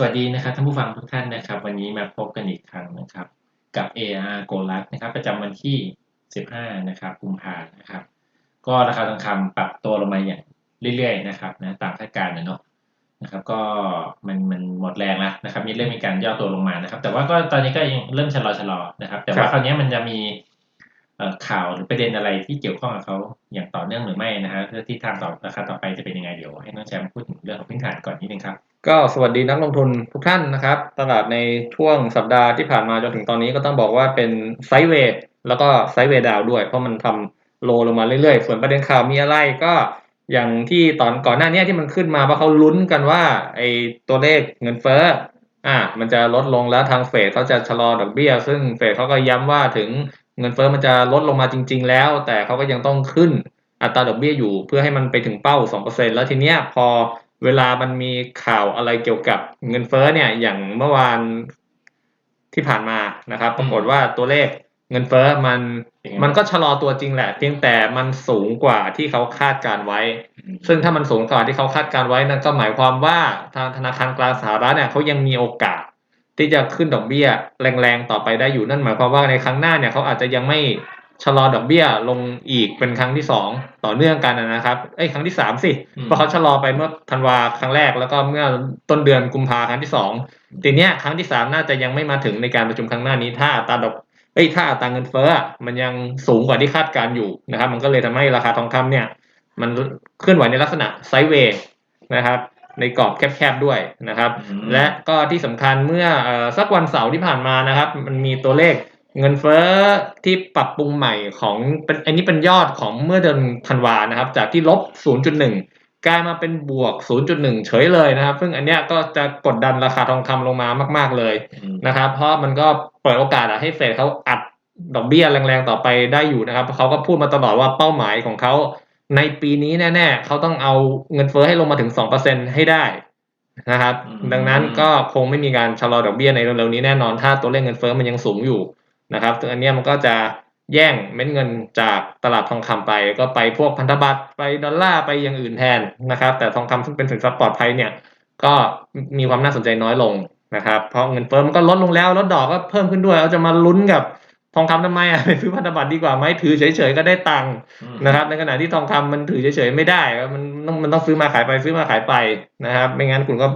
ครับก็สวัสดีนะครับท่านผู้ฟังทุกท่านนะครับ วันนี้มาพบกันอีกครั้งนะครับ กับ AR g o l u x นะครับ ประจำวันที่ 15 นะครับกุมภานะครับ ก็ราคาทองคำปรับตัวลงมาอย่างเรื่อยๆนะครับนะตามคาดการณ์นะเนาะนะครับ ก็มันมันหมดแรงแล้วนะครับมีเริ่มมีการย่อตัวลงมานะครับ แต่ว่าก็ตอนนี้ก็ยังเริ่มชะลอชะลอนะครับ แต่ว่าคราวนี้มันจะมีเอ่อข่าวหรือประเด็นอะไรที่เกี่ยวข้องกับเขาอย่างต่อเนื่องหรือไม่นะฮะเพื่อที่ทางต่อราคาต่อไปจะเป็นยังไงเดี๋ยวให้น้องแชมป์พูดถึงเรื่องของพื้นฐานก่อนนิดนึงครับ ก็สวัสดีนักลงทุนทุกท่านนะครับ ตลาดในช่วงสัปดาห์ที่ผ่านมาจนถึงตอนนี้ก็ต้องบอกว่าเป็นไซด์เวย์แล้วก็ไซด์เวย์ดาวด้วย เพราะมันทำโลลงมาเรื่อยๆ ส่วนประเด็นข่าวมีอะไรก็อย่างที่ตอนก่อนหน้านี้ที่มันขึ้นมาว่าะเขาลุ้นกันว่าไอ้ตัวเลขเงินเฟ้ออ่ามันจะลดลงแล้วทางเฟดเขาจะชะลอดอกเบี้ย ซึ่งเฟดเขาก็ย้ำว่าถึงเงินเฟ้อมันจะลดลงมาจริง ๆ แล้ว แต่เขาก็ยังต้องขึ้นอัตราดอกเบี้ยอยู่เพื่อให้มันไปถึงเป้า 2%แล้วทีเนี้ยพอ เวลามันมีข่าวอะไรเกี่ยวกับเงินเฟ้อเนี่ย อย่างเมื่อวานที่ผ่านมานะครับ ปรากฏว่าตัวเลขเงินเฟ้อมันเป็นไงมันก็ชะลอตัวจริงแหละ เพียงแต่มันสูงกว่าที่เขาคาดการไว้ ซึ่งถ้ามันสูงกว่าที่เขาคาดการไว้นั่นก็หมายความว่าทางธนาคารกลางสหรัฐเนี่ยเขายังมีโอกาส ที่จะขึ้นดอกเบี้ยแรงๆต่อไปได้อยู่นั่นหมายความว่าในครั้งหน้าเนี่ยเขาอาจจะยังไม่ ชะลอดอกเบี้ยลงอีกเป็นครั้งที่สองต่อเนื่องกันนะครับเอ้ยครั้งที่สามสิอืมเพราะเขาชะลอไปเมื่อธันวาครั้งแรกแล้วก็เมื่อต้นเดือนกุมภาครั้งที่สองทีเนี้ยครั้งที่สามน่าจะยังไม่มาถึงในการประชุมครั้งหน้านี้ ถ้าอัตราดอกเอ้ยถ้าอัตราเงินเฟ้ออะมันยังสูงกว่าที่คาดการอยู่นะครับ มันก็เลยทำให้ราคาทองคำเนี่ย มันเคลื่อนไหวในลักษณะไซด์เวย์นะครับ ในกรอบแคบๆด้วยนะครับอืมและก็ที่สำคัญเมื่อเออสักวันเสาร์ที่ผ่านมานะครับ มันมีตัวเลข เงินเฟ้อที่ปรับปรุงใหม่ของเป็นอันนี้เป็นยอดของเมื่อเดือนธันวานะครับ จากที่ลบ 0.1 กลายมาเป็นบวก 0.1 เฉยเลยนะครับ ซึ่งอันเนี้ยก็จะกดดันราคาทองคำลงมามาก ๆเลยอืมนะครับ เพราะมันก็เปิดโอกาสอะให้เฟดเขาอัดดอกเบี้ยแรงๆต่อไปได้อยู่นะครับเพราะเขาก็พูดมาตลอดว่าเป้าหมายของเขาในปีนี้แน่ ๆเขาต้องเอาเงินเฟ้อให้ลงมาถึง 2%ให้ได้นะครับ ดังนั้นก็คงไม่มีการชะลอดอกเบี้ยในเร็วๆนี้แน่นอน ถ้าตัวเลขเงินเฟ้อมันยังสูงอยู่ นะครับซึ่งอันเนี้ยมันก็จะแย่งเม็ดเงินจากตลาดทองคำไป ก็ไปพวกพันธบัตรไปดอลลาร์ไปอย่างอื่นแทนนะครับ แต่ทองคำซึ่งเป็นสินทรัพย์ปลอดภัยเนี่ยก็มีความน่าสนใจน้อยลงนะครับเพราะเงินเฟ้อมันก็ลดลงแล้วแล้วดอกก็เพิ่มขึ้นด้วยเราจะมาลุ้นกับทองคำทำไมอะไปซื้อพันธบัตรดีกว่าไหมถือเฉยๆก็ได้ตังค์นะครับ ในขณะที่ทองคำมันถือเฉยๆไม่ได้ครับมันต้องมันต้องซื้อมาขายไปซื้อมาขายไปนะครับ ไม่งั้นคุณก็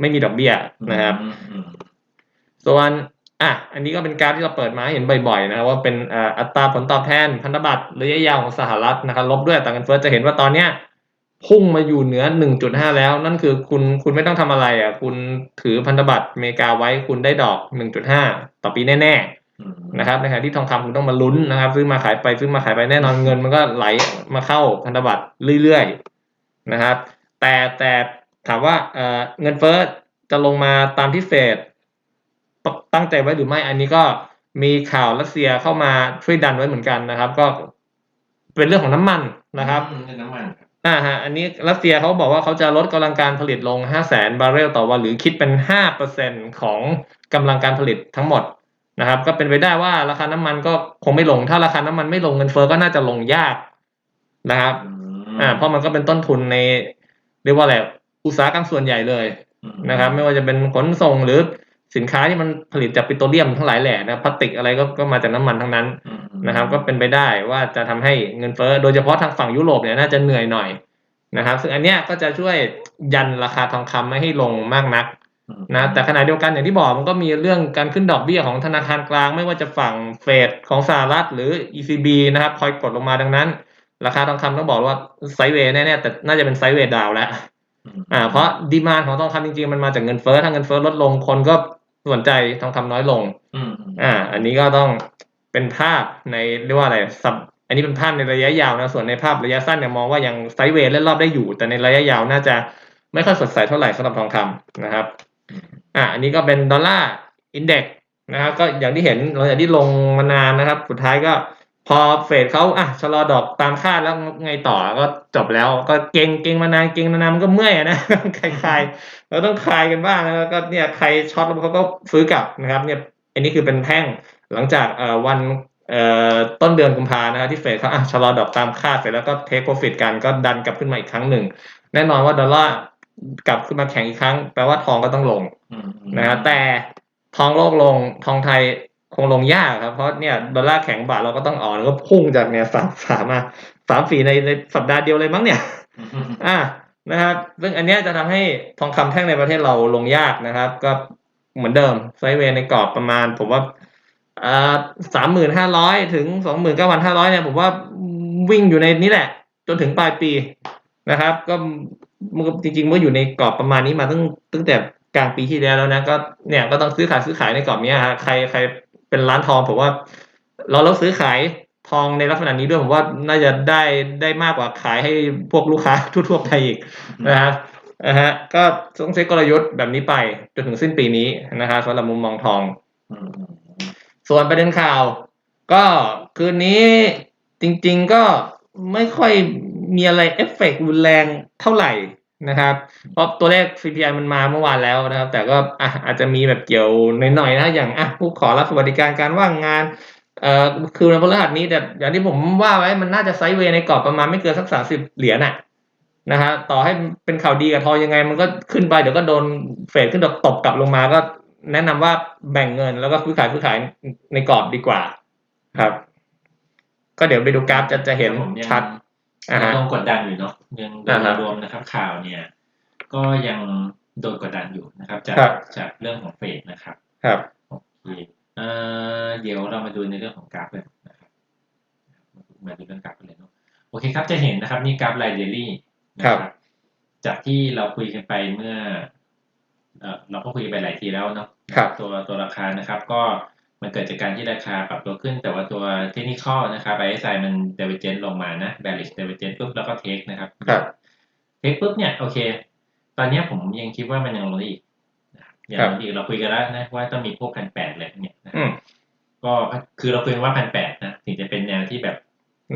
ไม่มีดอกเบี้ยนะครับอืมอืมส่วน อะอันนี้ก็เป็นกราฟที่เราเปิดมาเห็นบ่อยๆนะครับว่าเป็นอัตราผลตอบแทนพันธบัตรระยะยาวของสหรัฐนะครับลบด้วยอัตราเงินเฟ้อจะเห็นว่าตอนเนี้ยพุ่งมาอยู่เหนือ 1.5 แล้ว นั่นคือคุณคุณไม่ต้องทำอะไรอะคุณถือพันธบัตรอเมริกาไว้คุณได้ดอก 1.5 ต่อปีแน่ๆนะครับในขณะที่ทองคำคุณต้องมาลุ้นนะครับ ซื้อมาขายไปซื้อมาขายไปแน่นอนเงินมันก็ไหลมาเข้าพันธบัตรเรื่อยๆนะครับ แต่แต่ถามว่าเอ่อเงินเฟ้อจะลงมาตามที่เฟด ตั้งใจไว้หรือไม่อันนี้ก็มีข่าวรัสเซียเข้ามาช่วยดันไว้เหมือนกันนะครับ ก็เป็นเรื่องของน้ำมันนะครับอืมเรื่องน้ำมันครับอ่าฮะอันนี้รัสเซียเขาบอกว่าเขาจะลดกำลังการผลิตลง 5 0 0แสนบาร์เรลต่อวันหรือคิดเป็น 5%ของกำลังการผลิตทั้งหมดนะครับ ก็เป็นไปได้ว่าราคาน้ำมันก็คงไม่ลง ถ้าราคาน้ำมันไม่ลงเงินเฟ้อก็น่าจะลงยากนะครับอืมอ่าเพราะมันก็เป็นต้นทุนในเรียกว่าอะไรอุตสาหกรรมส่วนใหญ่เลยอืมนะครับ ไม่ว่าจะเป็นขนส่งหรือ สินค้าที่มันผลิตจากปิโตรเลียมทั้งหลายแหล่นะพลาสติกอะไรก็ก็มาจากน้ำมันทั้งนั้นอืมนะครับ ก็เป็นไปได้ว่าจะทำให้เงินเฟ้อโดยเฉพาะทางฝั่งยุโรปเนี่ยน่าจะเหนื่อยหน่อยนะครับ ซึ่งอันเนี้ยก็จะช่วยยันราคาทองคำไม่ให้ลงมากนักอืมนะแต่ขณะเดียวกันอย่างที่บอกมันก็มีเรื่องการขึ้นดอกเบี้ยของธนาคารกลาง ไม่ว่าจะฝั่งเฟดของสหรัฐหรือ ECB นะครับคอยกดลงมาดังนั้น ราคาทองคำต้องบอกว่าไซด์เวย์แน่ๆแต่น่าจะเป็นไซด์เวย์ดาวน์แล้วอ่าเพราะดีมานของทองคำจริงๆ มันมาจากเงินเฟ้อถ้าเงินเฟ้อลดลงคนก็ สนใจทองคำน้อยลงอืมอ่า อันนี้ก็ต้องเป็นภาพในเรียกว่าอะไรสับอันนี้เป็นภาพในระยะยาวนะ ส่วนในภาพระยะสั้นเนี่ยมองว่ายังไซด์เวย์เล่นรอบได้อยู่ แต่ในระยะยาวน่าจะไม่ค่อยสดใสเท่าไหร่สำหรับทองคำนะครับ อ่า อันนี้ก็เป็นดอลลาร์อินเด็กนะครับ ก็อย่างที่เห็นหลังจากที่ลงมานานนะครับ สุดท้ายก็ พอเฟดเขาอะชะลอดอกตามคาดแล้วไงต่อก็จบแล้วก็เก่งเก่งมานานเก่งมานานมันก็เมื่อยนะคลายคลายเราต้องคลายกันบ้างแล้วก็เนี่ยใครช็อตแล้วเขาก็ซื้อกลับนะครับเนี่ยอันนี้คือเป็นแท่งหลังจากวันต้นเดือนกุมภานะครับที่เฟดเขาอะชะลอดอกตามคาดเสร็จแล้วก็เทคโปรฟิตกันก็ดันกลับขึ้นมาอีกครั้งหนึ่ง แน่นอนว่าดอลลาร์กลับขึ้นมาแข็งอีกครั้งแปลว่าทองก็ต้องลงนะฮะแต่ทองโลกลงทองไทย คงลงยากครับ เพราะเนี่ยดอลลาร์แข็งบาทเราก็ต้องอ่อนแล้วก็พุ่งจากเนี่ยสามสามมาสามสี่ในในสัปดาห์เดียวเลยมั้งเนี่ยอืมอ่านะครับซึ่งอันเนี้ยจะทำให้ทองคำแท่งในประเทศเราลงยากนะครับ ก็เหมือนเดิมไซด์เวย์ในกรอบประมาณ ผมว่าอ่าสามหมื่นห้าร้อยถึงสองหมื่นเก้าพันห้าร้อยเนี่ยผมว่าวิ่งอยู่ในนี้แหละ จนถึงปลายปีนะครับ ก็มันก็จริงๆมันก็อยู่ในกรอบประมาณนี้มาตั้งตั้งแต่กลางปีที่แล้วแล้วนะก็เนี่ยก็ต้องซื้อขายซื้อขายในกรอบเนี้ยฮะใครใคร เป็นร้านทองผมว่า เราเราซื้อขายทองในลักษณะนี้ด้วยผมว่าน่าจะได้ได้มากกว่าขายให้พวกลูกค้าทั่วๆไปอีกนะครับนะฮะก็ต้องใช้กลยุทธ์แบบนี้ไปจนถึงสิ้นปีนี้นะครับสำหรับมุมมองทองอืมอืมส่วนประเด็นข่าว ก็คืนนี้จริง ๆก็ไม่ค่อยมีอะไรเอฟเฟกต์รุนแรงเท่าไหร่ นะครับเพราะตัวเลข CPI มันมาเมื่อวานแล้วนะครับ แต่ก็อะอาจจะมีแบบเกี่ยวหน่อยๆนะอย่างอะผู้ขอรับสวัสดิการการว่างงานเอ่อคือในพฤหัสนี้แต่อย่างที่ผมว่าไว้มันน่าจะไซด์เวย์ในกรอบประมาณไม่เกินสักสามสิบเหรียญน่ะนะฮะต่อให้เป็นข่าวดีกับทองยังไง มันก็ขึ้นไปเดี๋ยวก็โดนเฟดขึ้นดอกตบกลับลงมาก็แนะนำว่าแบ่งเงินแล้วก็ซื้อขายซื้อขายในกรอบดีกว่าครับ ก็เดี๋ยวไปดูกราฟจะจะเห็นผมยังชัด อ่าฮะโดนกดดันอยู่เนาะยังโดอ่ายฮะรวมนะครับข่าวเนี่ย ก็ยังโดนกดดันอยู่นะครับ จากครับจากเรื่องของเฟดนะครับ ครับโอเคเอ่อเดี๋ยวเรามาดูในเรื่องของกราฟเลยนะครับมาดูเรื่องกราฟกันเลยเนาะโอเคครับจะเห็นนะครับนี่กราฟไลเดลี่นะครับ จากที่เราคุยกันไปเมื่อเอ่อเราก็คุยกันไปหลายทีแล้วเนาะครับตัวตัวราคานะครับ ก็ มันเกิดจากการที่ราคาปรับตัวขึ้น แต่ว่าตัวเทคนิคอลนะครับ RSI มัน divergent ลงมานะ bearish divergent ปุ๊บแล้วก็เทคนะครับครับเทคปุ๊บเนี่ยโอเค ตอนเนี้ยผมยังคิดว่ามันยังลงได้อีกนะครับอย่างครับลงอีกเราคุยกันแล้วนะว่าต้องมีพวกพันแปดเลยเนี่ยนะอืมก็คือเราคุยกันว่าพันแปดนะถึงจะเป็นแนวที่แบบ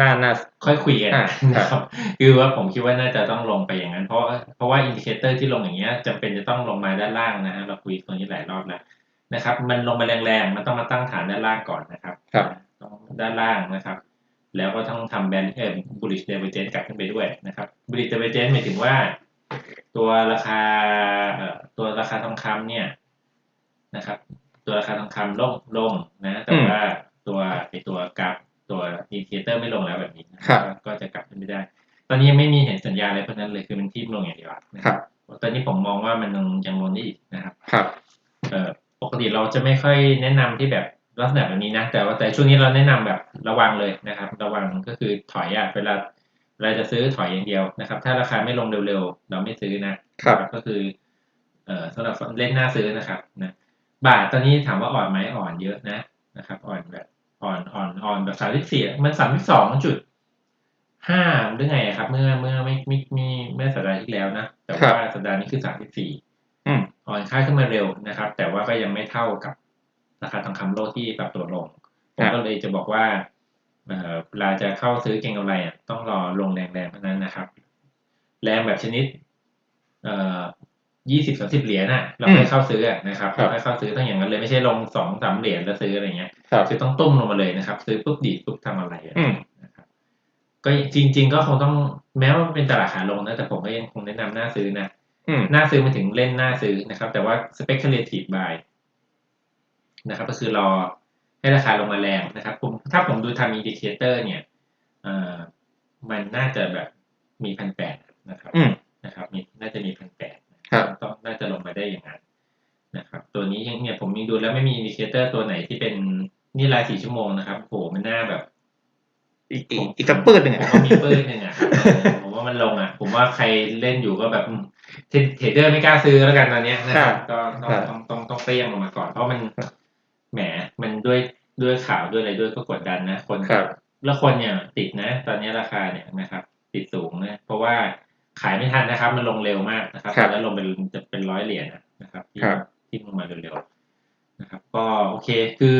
น่าน่าค่อยคุยกันอ่านะครับคือว่าผมคิดว่าน่าจะต้องลงไปอย่างนั้น เพราะเพราะว่าอินดิเคเตอร์ที่ลงอย่างเงี้ยจำเป็นจะต้องลงมาด้านล่างนะฮะเราคุยตัวนี้หลายรอบแล้ว นะครับ มันลงมาแรงๆ มันต้องมาตั้งฐานด้านล่างก่อนนะครับครับต้องด้านล่างนะครับ แล้วก็ต้องทำแบนเอ่อ bullish divergence กลับขึ้นไปด้วยนะครับ bullish divergence หมายถึงว่า ตัวราคาเอ่อตัวราคาทองคำเนี่ยนะครับ ตัวราคาทองคำลงลงนะ แต่อืมว่าตัวไอตัวกราฟตัวอินดิเคเตอร์ไม่ลงแล้วแบบนี้นะครับก็จะกลับขึ้นไม่ได้ ตอนนี้ยังไม่มีเห็นสัญญาณอะไรเพราะนั้นเลยคือมันทิ่มลงอย่างเดียวนะครับ ตอนนี้ผมมองว่ามันยังยังลงได้อีกนะครับ ครับ เอ่อ ปกติเราจะไม่ค่อยแนะนำที่แบบลักษณะแบบนี้นะ แต่ว่าแต่ช่วงนี้เราแนะนำแบบระวังเลยนะครับ ระวังก็คือถอยอะเวลาเวลาจะซื้อถอยอย่างเดียวนะครับ ถ้าราคาไม่ลงเร็วๆ เราไม่ซื้อนะครับก็คือเอ่อสำหรับเล่นหน้าซื้อนะครับนะบาทตอนนี้ถามว่าอ่อนไหมอ่อนเยอะนะนะครับ อ่อนแบบอ่อนอ่อนอ่อนแบบสามสิบสี่มันสามสิบสองจุดห้าหรือไงอะครับ เมื่อเมื่อไม่ไม่ไม่เมื่อสัปดาห์ที่แล้วนะแต่ว่าสัปดาห์นี้คือสามสิบสี่ อืมอ่อนค่าขึ้นมาเร็วนะครับ แต่ว่าก็ยังไม่เท่ากับราคาทองคำโลกที่ปรับตัวลงผครัมบก็เลยจะบอกว่าเอ่อเวลาจะเข้าซื้อเก็งกำไรอะต้องรอลงแรงๆเท่านั้นนะครับ แรงแบบชนิดเอ่อยี่สิบสามสิบเหรียญน่ะ เราค่อยเข้าซื้ออะนะครับครับเราค่อยเข้าซื้อต้องอย่างนั้นเลยไม่ใช่ลงสองสามเหรียญแล้วซื้ออะไรเงี้ยครับคือต้องตุ้มลงมาเลยนะครับ ซื้อปุ๊บดีดปุ๊บทำอะไรอะอืมนะครับ ก็จริง ๆ ก็คงต้องแม้ว่าเป็นตลาดขาลงนะแต่ผมก็ยังคงแนะนำหน้าซื้อนะอืม หน้าซื้อมาถึงเล่นหน้าซื้อนะครับ แต่ว่า speculative buy นะครับ ก็คือรอให้ราคาลงมาแรงนะครับผมถ้าผมดูทำ indicator เนี่ยเอ่อมันน่าจะแบบมีพันแปดนะครับอืมนะครับมีน่าจะมีพันแปดครับต้องน่าจะลงมาได้อย่างนั้นนะครับ ตัวนี้ยังเนี่ยผมยังดูแล้วไม่มี indicator ตัวไหนที่เป็นนี่รายสี่ชั่วโมงนะครับโหมันน่าแบบ อีกอีกอีกสักปืดหนึ่งผมอะว่ามีปื้นหนึ่งอะเออผมว่ามันลงอะ ผมว่าใครเล่นอยู่ก็แบบอืม เทรเทรดเดอร์ไม่กล้าซื้อแล้วกันตอนเนี้ยนะครับก็ต้องครับต้องต้องต้องเปรี้ยงลงมาก่อน เพราะมันแหมมันด้วยด้วยข่าวด้วยอะไรด้วยก็กดดันนะ คนครับแล้วคนเนี่ยติดนะ ตอนนี้ราคาเนี่ยนะครับ ติดสูงนะเพราะว่าขายไม่ทันนะครับ มันลงเร็วมากนะครับครับแล้วลงเป็นจะเป็นร้อยเหรียญนะครับที่ครับที่ลงมาเร็วๆนะครับ ก็โอเค คือ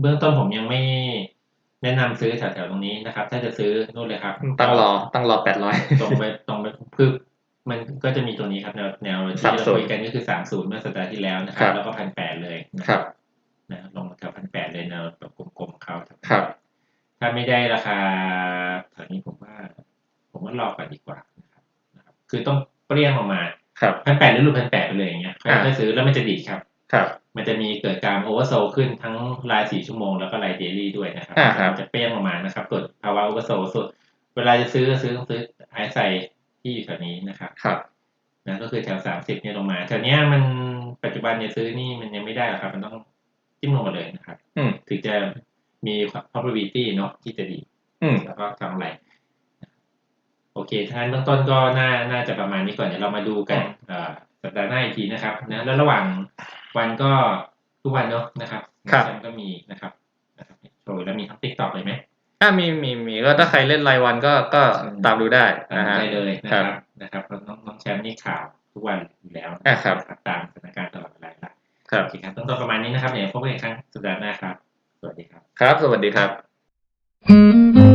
เบื้องต้นผมยังไม่แนะนำซื้อแถวๆตรงนี้นะครับ ถ้าจะซื้อนู่นเลยครับ ตั้งรอตั้งรอแปดร้อยตรงไปตรงไปคือ มันก็จะมีตัวนี้ครับ แนวแนวที่เรา30คุยกันก็คือสามศูนย์เมื่อสัปดาห์ที่แล้วนะคครัรับบแล้วก็พันแปดเลยนะครับนะลงมาแถวพันแปดเลยแนวแบบกลมๆของเขาครับ ถ้าไม่ได้ราคาแถวนี้ผมว่า ผมว่ารอก่อนดีกว่านะครับนะครับคือต้องเปรี้ยงออกมาครับพันแปดหรือหลุดพันแปดไปเลยอย่างเงี้ยอ่าค่อยๆซื้อแล้วมันจะดีดครับครับ มันจะมีเกิดการโอเวอร์โซขึ้นทั้งรายสี่ชั่วโมงแล้วก็รายเดลี่ด้วยนะครับอ่าครับมันจะเป้งออกมานะครับเกิดภาวะโอเวอร์โซสุด เวลาจะซื้อก็ซื้อต้องซื้อไอใส่ ที่อยู่แถวนี้นะครับครับนะก็คือแถวสามสิบเนี่ยลงมาแถวเนี้ยมันปัจจุบันเนี่ยซื้อนี่มันยังไม่ได้หรอกครับ มันต้องจิ้มลงมาเลยนะครับ อืมถึงจะมี probability เนาะที่จะดี อืมแล้วก็กำไรโอเคท่านเบื้องต้นก็น่าน่าจะประมาณนี้ก่อนเดี๋ยวเรามาดูกันเอ่อสัปดาห์หน้าอีกทีนะครับนะแล้วระหว่างวันก็ทุกวันเนาะนะครับครับแชมป์ก็มีนะครับนะครับโชว์แล้วมีทั้งติ๊กต็อกเลยไหม ถ้ามีมีมีก็ถ้าใครเล่นรายวันก็ก็ตามดูได้นะฮะได้เลยนะคครัรับบนะครับเพราะน้องน้องแชมป์นี่ข่าวทุกวันอยู่แล้วอะครับนะตามสถานการณ์ตลอดเวลาละครับโอเคครับต้องต้นประมาณนี้นะครับเดี๋ยวพบกันอีกครั้งสัปดาห์หน้าครับ สวัสดีครับ ครับ สวัสดีครับ Mm-hmm.